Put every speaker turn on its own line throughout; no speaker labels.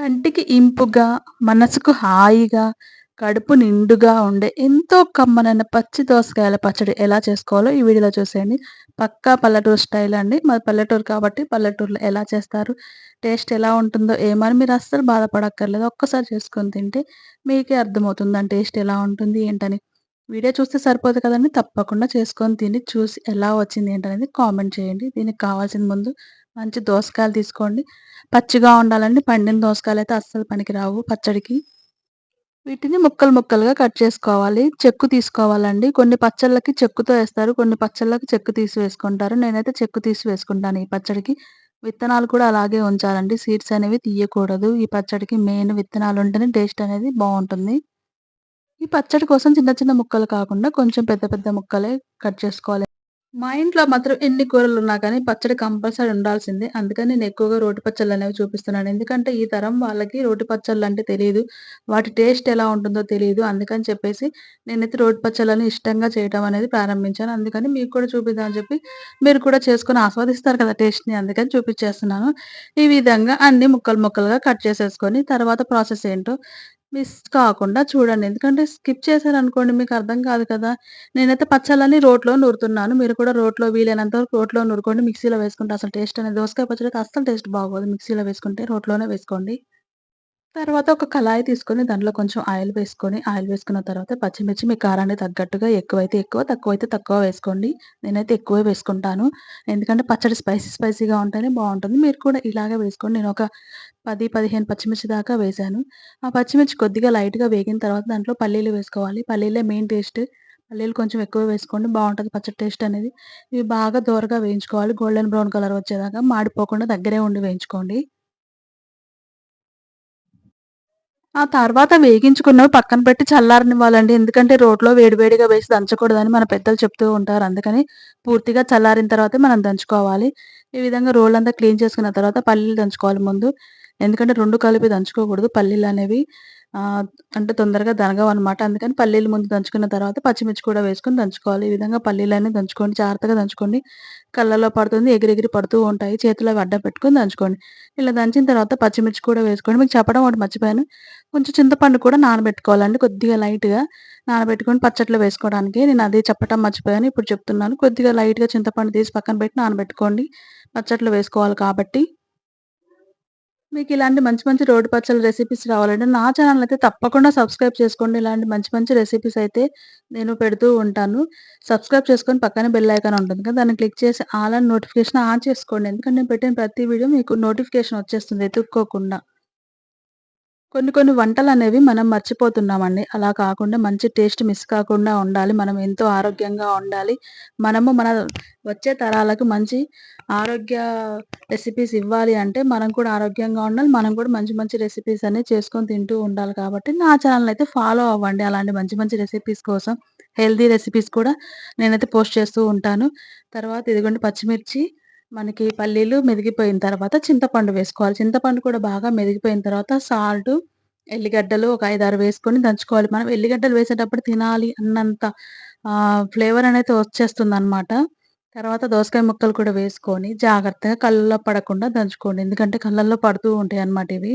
కంటికి ఇంపుగా, మనసుకు హాయిగా, కడుపు నిండుగా ఉండే ఎంతో కమ్మనైన పచ్చి దోసకాయల పచ్చడి ఎలా చేసుకోవాలో ఈ వీడియోలో చూసేయండి. పక్కా పల్లెటూరు స్టైల్ అండి. మాది పల్లెటూరు కాబట్టి పల్లెటూరులో ఎలా చేస్తారు, టేస్ట్ ఎలా ఉంటుందో ఏమని మీరు అస్సలు బాధపడక్కర్లేదు. ఒక్కసారి చేసుకొని తింటే మీకే అర్థమవుతుంది దాని టేస్ట్ ఎలా ఉంటుంది ఏంటని. వీడియో చూస్తే సరిపోదు కదండీ! తప్పకుండా చేసుకొని తిని చూసి ఎలా వచ్చింది ఏంటనేది కామెంట్ చేయండి. దీనికి కావాల్సిన ముందు మంచి దోసకాయలు తీసుకోండి. పచ్చిగా ఉండాలండి. పండిన దోసకాయలు అయితే అస్సలు పనికిరావు పచ్చడికి. వీటిని ముక్కలు ముక్కలుగా కట్ చేసుకోవాలి. చెక్కు తీసుకోవాలండి. కొన్ని పచ్చళ్ళకి చెక్కుతో వేస్తారు కొన్ని పచ్చళ్ళకి చెక్కు తీసి వేసుకుంటారు. నేనైతే చెక్కు తీసి వేసుకుంటాను ఈ పచ్చడికి. విత్తనాలు కూడా అలాగే ఉంచాలండి. సీడ్స్ అనేవి తీయకూడదు. ఈ పచ్చడికి మెయిన్ విత్తనాలు ఉంటేనే టేస్ట్ అనేది బాగుంటుంది ఈ పచ్చడి కోసం చిన్న చిన్న ముక్కలు కాకుండా కొంచెం పెద్ద పెద్ద ముక్కలే కట్ చేసుకోవాలి. మా ఇంట్లో మాత్రం ఎన్ని కూరలు ఉన్నా కానీ పచ్చడి కంపల్సరీ ఉండాల్సిందే. అందుకని నేను ఎక్కువగా రోటి పచ్చళ్ళనేవి చూపిస్తున్నాను. ఎందుకంటే ఈ తరం వాళ్ళకి రోటి పచ్చళ్ళంటే తెలియదు వాటి టేస్ట్ ఎలా ఉంటుందో తెలియదు అందుకని చెప్పేసి నేనైతే రోటి పచ్చళ్ళని ఇష్టంగా చేయటం అనేది ప్రారంభించాను. అందుకని మీకు కూడా చూపిద్దామని చెప్పి మీరు కూడా చేసుకుని ఆస్వాదిస్తారు కదా టేస్ట్‌ని అందుకని చూపించేస్తున్నాను ఈ విధంగా అన్ని ముక్కలు ముక్కలుగా కట్ చేసేసుకొని తర్వాత ప్రాసెస్ ఏంటో మిస్ కాకుండా చూడండి. ఎందుకంటే స్కిప్ చేశారనుకోండి మీకు అర్థం కాదు కదా! నేనైతే పచ్చళ్ళని రోట్లో నూరుతున్నాను. మీరు కూడా రోట్లో వీలైనంత వరకు రోట్లో నూరుకోండి. మిక్సీలో వేసుకుంటే అసలు టేస్ట్ అనేది దోసకాయ పచ్చడికి అసలు అస్సలు టేస్ట్ బాగోదు. మిక్సీలో వేసుకుంటే రోట్లోనే వేసుకోండి. తర్వాత ఒక కళాయి తీసుకొని దాంట్లో కొంచెం ఆయిల్ వేసుకొని, ఆయిల్ వేసుకున్న తర్వాత పచ్చిమిర్చి మీ కారానికి తగ్గట్టుగా ఎక్కువైతే ఎక్కువ, తక్కువైతే తక్కువ వేసుకోండి. నేనైతే ఎక్కువే వేసుకుంటాను. ఎందుకంటే పచ్చడి స్పైసీ స్పైసీగా ఉంటేనే బాగుంటుంది మీరు కూడా ఇలాగే వేసుకోండి. నేను ఒక 10, 15 పచ్చిమిర్చి దాకా వేశాను. ఆ పచ్చిమిర్చి కొద్దిగా లైట్‌గా వేగిన తర్వాత దాంట్లో పల్లీలు వేసుకోవాలి. పల్లీలే మెయిన్ టేస్ట్. పల్లీలు కొంచెం ఎక్కువ వేసుకోండి బాగుంటుంది పచ్చడి టేస్ట్ అనేది. ఇవి బాగా దోరగా వేయించుకోవాలి. గోల్డెన్ బ్రౌన్ కలర్ వచ్చేదాకా మాడిపోకుండా దగ్గరే ఉండి వేయించుకోండి. ఆ తర్వాత వేగించుకున్నవి పక్కన పెట్టి చల్లారనివ్వాలండి. ఎందుకంటే రోట్లో వేడివేడిగా వేసి దంచకూడదని మన పెద్దలు చెప్తూ ఉంటారు. అందుకని పూర్తిగా చల్లారిన తర్వాతే మనం దంచుకోవాలి. ఈ విధంగా రోలంతా క్లీన్ చేసుకున్న తర్వాత పల్లీలు దంచుకోవాలి ముందు. ఎందుకంటే రెండు కలిపి దంచుకోకూడదు. పల్లీలు అనేవి అంటే తొందరగా దరగవనమాట. అందుకని పల్లీలు ముందు దంచుకున్న తర్వాత పచ్చిమిర్చి కూడా వేసుకొని దంచుకోవాలి. ఈ విధంగా పల్లీలన్నీ దంచుకోండి. జాగ్రత్తగా దంచుకోండి. కళ్ళలో పడుతుంది. ఎగిరెగిరి పడుతూ ఉంటాయి. చేతిలో అడ్డ పెట్టుకొని దంచుకోండి. ఇలా దంచిన తర్వాత పచ్చిమిర్చి కూడా వేసుకోండి. మీకు చెప్పడం ఒకటి మర్చిపోయాను. కొంచెం చింతపండు కూడా నానబెట్టుకోవాలండి. కొద్దిగా లైట్‌గా నానబెట్టుకొని పచ్చట్లో వేసుకోవడానికి. నేను అదే చెప్పటం మర్చిపోయాను. ఇప్పుడు చెప్తున్నాను. కొద్దిగా లైట్‌గా చింతపండు తీసి పక్కన పెట్టి నానబెట్టుకోండి. పచ్చట్లు వేసుకోవాలి కాబట్టి. మీకు ఇలాంటి మంచి మంచి రోడ్డు పచ్చళ్ళ రెసిపీస్ రావాలంటే నా ఛానల్ అయితే తప్పకుండా సబ్స్క్రైబ్ చేసుకోండి. ఇలాంటి మంచి మంచి రెసిపీస్ అయితే నేను పెడుతూ ఉంటాను. సబ్స్క్రైబ్ చేసుకొని పక్కనే బెల్ ఐకాన్ ఉంటుంది కదా! దాన్ని క్లిక్ చేసి ఆల్ నోటిఫికేషన్ ఆన్ చేసుకోండి. ఎందుకంటే నేను పెట్టిన ప్రతి వీడియో మీకు నోటిఫికేషన్ వచ్చేస్తుంది ఎత్తుక్కోకుండా కొన్ని కొన్ని వంటలు అనేవి మనం మర్చిపోతున్నామండి. అలా కాకుండా మంచి టేస్ట్ మిస్ కాకుండా ఉండాలి. మనం ఎంతో ఆరోగ్యంగా ఉండాలి. మనము మన వచ్చే తరాలకు మంచి ఆరోగ్య రెసిపీస్ ఇవ్వాలి అంటే మనం కూడా ఆరోగ్యంగా ఉండాలి. మనం కూడా మంచి మంచి రెసిపీస్ అనేవి చేసుకొని తింటూ ఉండాలి కాబట్టి నా ఛానల్ అయితే ఫాలో అవ్వండి. అలాంటి మంచి మంచి రెసిపీస్ కోసం హెల్తీ రెసిపీస్ కూడా నేనైతే పోస్ట్ చేస్తూ ఉంటాను. తర్వాత ఇదిగోండి పచ్చిమిర్చి, మనకి పల్లీలు మెదిగిపోయిన తర్వాత చింతపండు వేసుకోవాలి. చింతపండు కూడా బాగా మెదిగిపోయిన తర్వాత సాల్టు, ఎల్లిగడ్డలు ఒక 5, 6 వేసుకొని దంచుకోవాలి. మనం ఎల్లిగడ్డలు వేసేటప్పుడు తినాలి అన్నంత ఫ్లేవర్ అనేది వచ్చేస్తుంది అనమాట తర్వాత దోసకాయ ముక్కలు కూడా వేసుకొని జాగ్రత్తగా కళ్ళల్లో పడకుండా దంచుకోండి. ఎందుకంటే కళ్ళల్లో పడుతూ ఉంటాయి అన్నమాట ఇవి.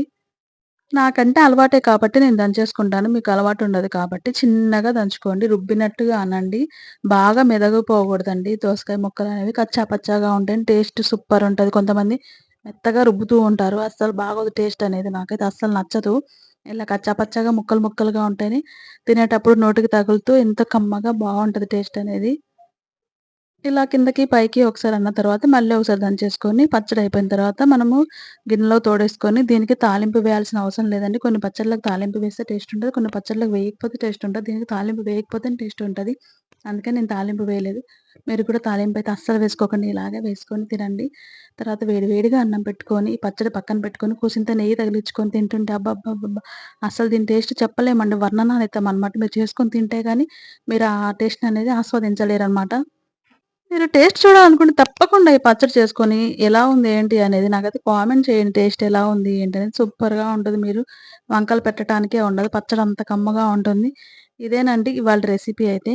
నాకంటే అలవాటే కాబట్టి నేను దంచేసుకుంటాను. మీకు అలవాటు ఉండదు కాబట్టి చిన్నగా దంచుకోండి. రుబ్బినట్టుగా అనండి. బాగా మెదగపోకూడదండి. దోసకాయ ముక్కలనేవి కచ్చా పచ్చాగా ఉంటాయి టేస్ట్ సూపర్ ఉంటుంది కొంతమంది మెత్తగా రుబ్బుతూ ఉంటారు. అస్సలు బాగోదు టేస్ట్ అనేది. నాకైతే అస్సలు నచ్చదు. ఇలా కచ్చా పచ్చగా ముక్కలు ముక్కలుగా ఉంటాయి తినేటప్పుడు నోటికి తగులుతూ ఎంత కమ్మగా బాగుంటుంది టేస్ట్ అనేది. ఇలా కిందకి పైకి ఒకసారి అన్న తర్వాత మళ్ళీ ఒకసారి దంచేసుకొని పచ్చడి అయిపోయిన తర్వాత మనము గిన్నెలో తోడేసుకొని దీనికి తాలింపు వేయాల్సిన అవసరం లేదండి. కొన్ని పచ్చళ్ళకి తాలింపు వేస్తే టేస్ట్ ఉంటుంది కొన్ని పచ్చళ్ళకి వేయకపోతే టేస్ట్ ఉంటుంది దీనికి తాలింపు వేయకపోతే టేస్ట్ ఉంటుంది అందుకని నేను తాలింపు వేయలేదు. మీరు కూడా తాలింపు అయితే అస్సలు వేసుకోకండి. ఇలాగే వేసుకొని తినండి. తర్వాత వేడి వేడిగా అన్నం పెట్టుకొని పచ్చడి పక్కన పెట్టుకొని కూసింత నెయ్యి తగిలించుకొని తింటుంటే అబ్బాబ్బా అస్సలు దీని టేస్ట్ చెప్పలేమండి. వర్ణనాతీతం అనమాట. మీరు చేసుకొని తింటే కానీ మీరు ఆ టేస్ట్ అనేది ఆస్వాదించలేరు అనమాట మీరు టేస్ట్ చూడాలనుకుంటే తప్పకుండా ఈ పచ్చడి చేసుకొని ఎలా ఉంది ఏంటి అనేది నాకైతే కామెంట్ చేయండి. టేస్ట్ ఎలా ఉంది ఏంటి అనేది సూపర్‌గా ఉంటుంది మీరు వంకలు పెట్టడానికే ఉండదు. పచ్చడి అంత కమ్మగా ఉంటుంది. ఇదేనండి ఇవాళ రెసిపీ అయితే.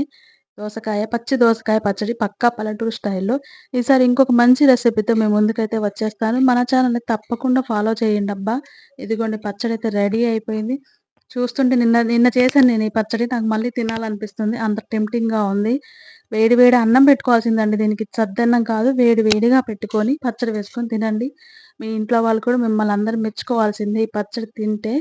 దోసకాయ, పచ్చి దోసకాయ పచ్చడి పక్కా పల్లెటూరు స్టైల్‌లో. ఈసారి ఇంకొక మంచి రెసిపీతో మేము ముందుకైతే వచ్చేస్తాను. మన ఛానెల్‌ని తప్పకుండా ఫాలో చేయండి అబ్బా ఇదిగోండి పచ్చడి అయితే రెడీ అయిపోయింది. చూస్తుంటే నిన్న నిన్న చేశాను నేను ఈ పచ్చడి. నాకు మళ్ళీ తినాలనిపిస్తుంది. అంత టెంప్టింగ్‌గా ఉంది. వేడి వేడి అన్నం పెట్టుకోవాల్సిందండి దీనికి. సద్దన్నం కాదు వేడి వేడిగా పెట్టుకొని పచ్చడి వేసుకొని తినండి. మీ ఇంట్లో వాళ్ళు కూడా మిమ్మల్ని అందరూ మెచ్చుకోవాల్సిందే ఈ పచ్చడి తింటే.